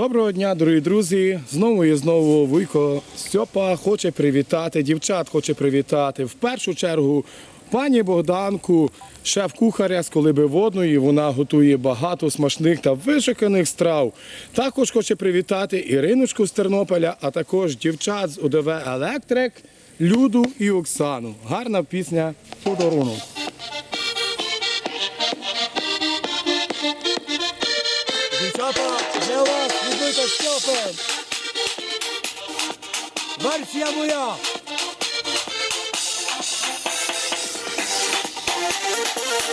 Доброго дня, дорогі друзі. Знову і знову Вуйко Стьопа хоче привітати дівчат, хоче привітати в першу чергу пані Богданку, шеф-кухаря з Колибиводної. Вона готує багато смачних та вишуканих страв. Також хоче привітати Іриночку з Тернополя, а також дівчат з УДВ Електрик, Люду і Оксану. Гарна пісня подарунок. Дівчата, для вас любити Стьопе. Версія моя. Зараз вас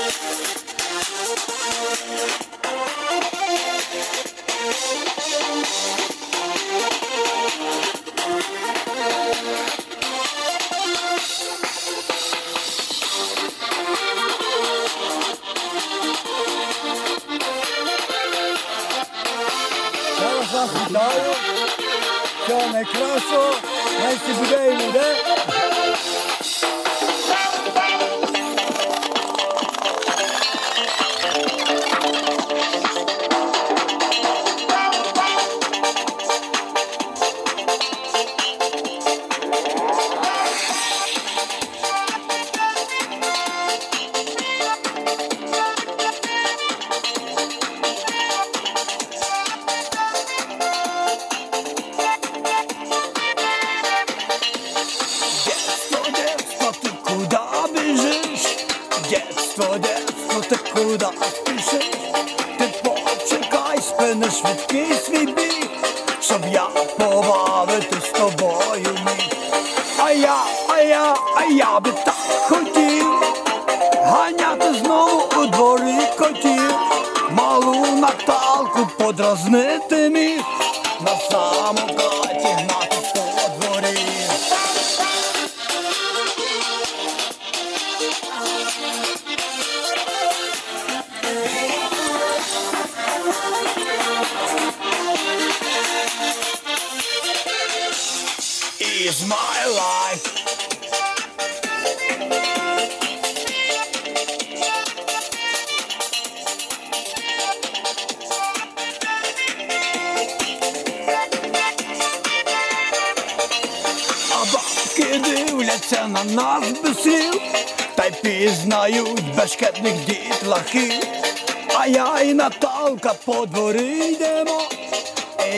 vas pitaju, ćeo me kraso, neće budejmu, de? Детство, детство, ти куда спішиш? Ти почекай, спини швидкий свій біг, щоб я побавити з тобою міг. А я, а я, а я би так хотів ганяти знову у дворі котів, малу Наталку подразнити міг, на самокаті гнати по дворі. Is my life. А бабки дивляться на нас без та й пізнають бешкетних дітлахів. А я і Наталка по дворі йдемо,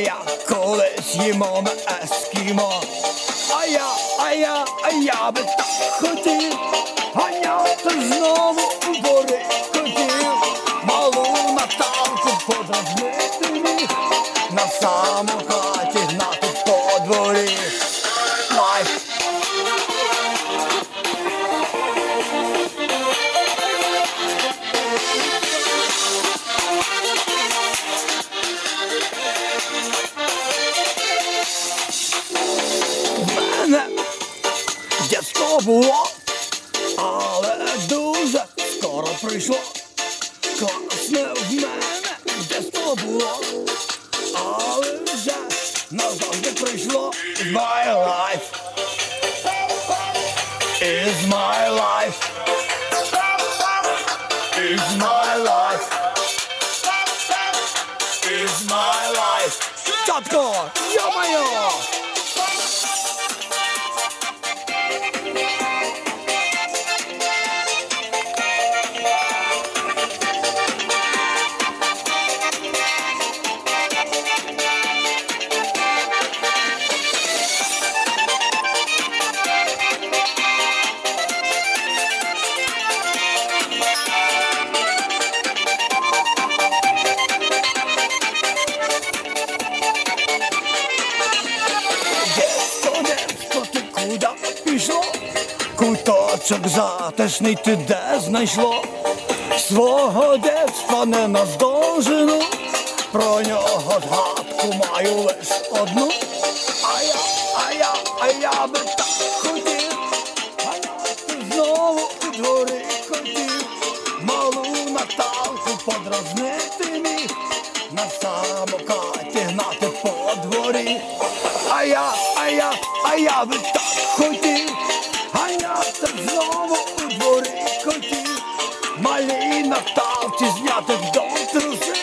як колись їмо ми ескімо. А я, а я, а я би так хотів, ганяти знову у дєтство було, але дуже скоро прийшло. Класне в мене дєтство було, але вже назавжди прийшло. Is my life. Is my life. Is my life. Is my life. Чатко, йо-моє! Детство, Куточок затишний ти де знайшло? Свого детства не наздожену, про нього згадку маю лиш одну. А я, а я, а я би так хотів, а я знову у дворі хотів, малу Наталку подразнити міг, на самокаті гнати по дворі. А я, а я, а я би так хотів, ганята знову у дворі котів, малі на тавці знятих до труси,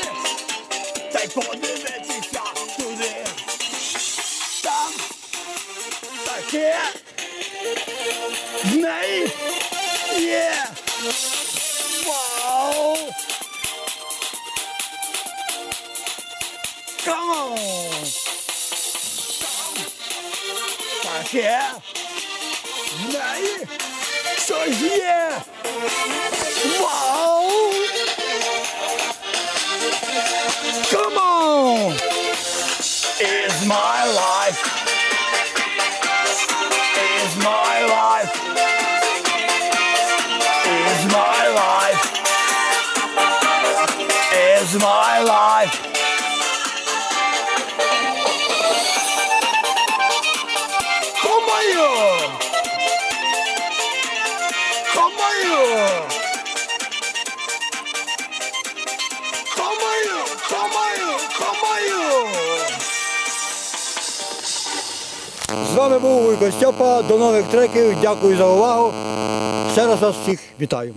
та й подивитися туди. Там таке в неї є. Вау! Come on! Там таке В неї щось є. Вау! Come on! Is my life. Is my life. Is my life. Is my life. З вами був Вуйко Стьопа. До нових треків. Дякую за увагу. Ще раз вас всіх вітаю.